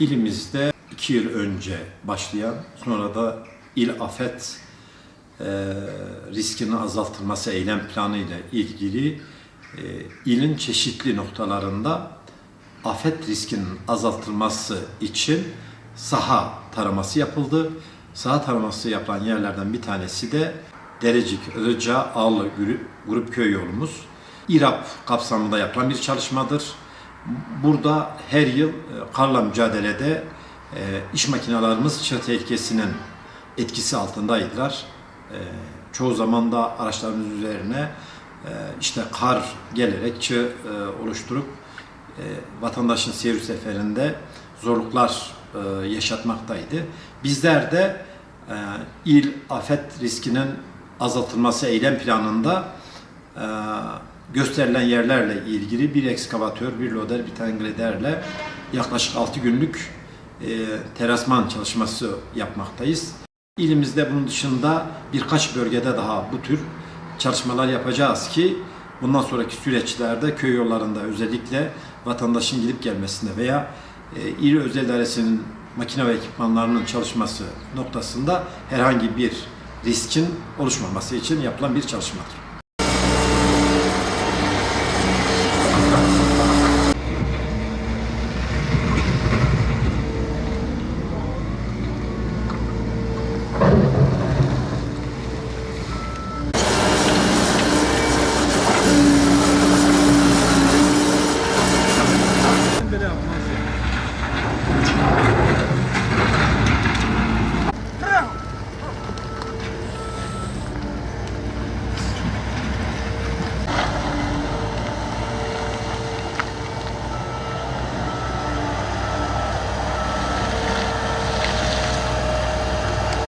İlimizde iki yıl önce başlayan, sonra da il afet e, riskinin azaltılması eylem planı ile ilgili e, ilin çeşitli noktalarında afet riskinin azaltılması için saha taraması yapıldı. Saha taraması yapılan yerlerden bir tanesi de Derecik, Ilıca, Ağlı Grup Köy yolumuz. İRAP kapsamında yapılan bir çalışmadır. Burada her yıl e, karla mücadelede e, iş makinelerimiz çığ tehlikesinin etkisi altındaydılar. E, çoğu zaman da araçlarımız üzerine işte kar gelerek çığ oluşturup vatandaşın seyir seferinde zorluklar yaşatmaktaydı. Bizler de il afet riskinin azaltılması eylem planında gösterilen yerlerle ilgili bir ekskavatör, bir loder, bir tane graderle yaklaşık 6 günlük e, terasman çalışması yapmaktayız. İlimizde bunun dışında birkaç bölgede daha bu tür çalışmalar yapacağız ki bundan sonraki süreçlerde köy yollarında özellikle vatandaşın gidip gelmesinde veya e, il özel idaresinin makine ve ekipmanlarının çalışması noktasında herhangi bir riskin oluşmaması için yapılan bir çalışmadır.